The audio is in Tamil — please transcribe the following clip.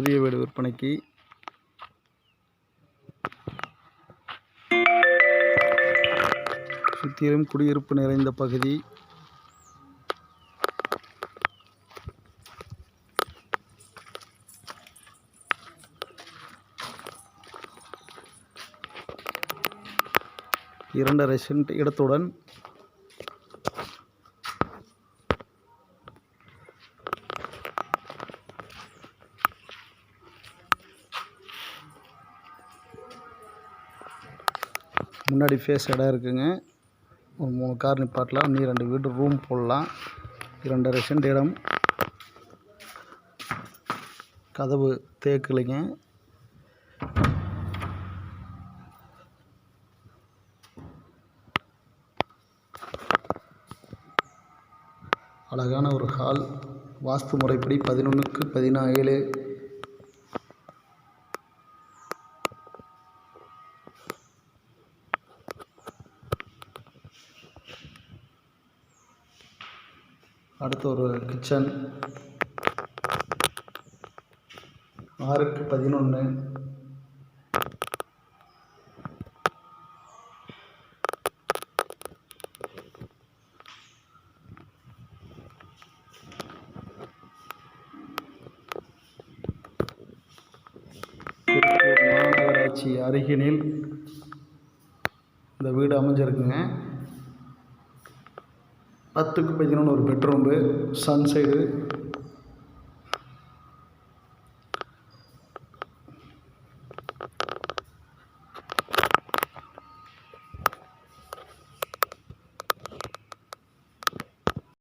புதிய வீடு விற்பனைக்கு. சுற்றிலும் குடியிருப்பு நிறைந்த பகுதி. இரண்டரை சென்ட் இடத்துடன் முன்னாடி ஃபேஸ் இடம் இருக்குங்க. ஒரு மூணு கார் நிப்பாட்டலாம். இன்னும் ரெண்டு வீடு ரூம் போடலாம். இரண்டரை சென்ட் இடம். கதவு தேக்குலைங்க. அழகான ஒரு ஹால் வாஸ்து முறைப்படி பதினொன்றுக்கு பதினாலு. அடுத்து ஒரு கிச்சன் ஆறுக்கு பதினொன்று மாநகராட்சி அருகினில் இந்த வீடு அமைஞ்சிருக்குங்க. பத்துக்கு பதினொன்று ஒரு பெட்ரூம்பு சன் சைடு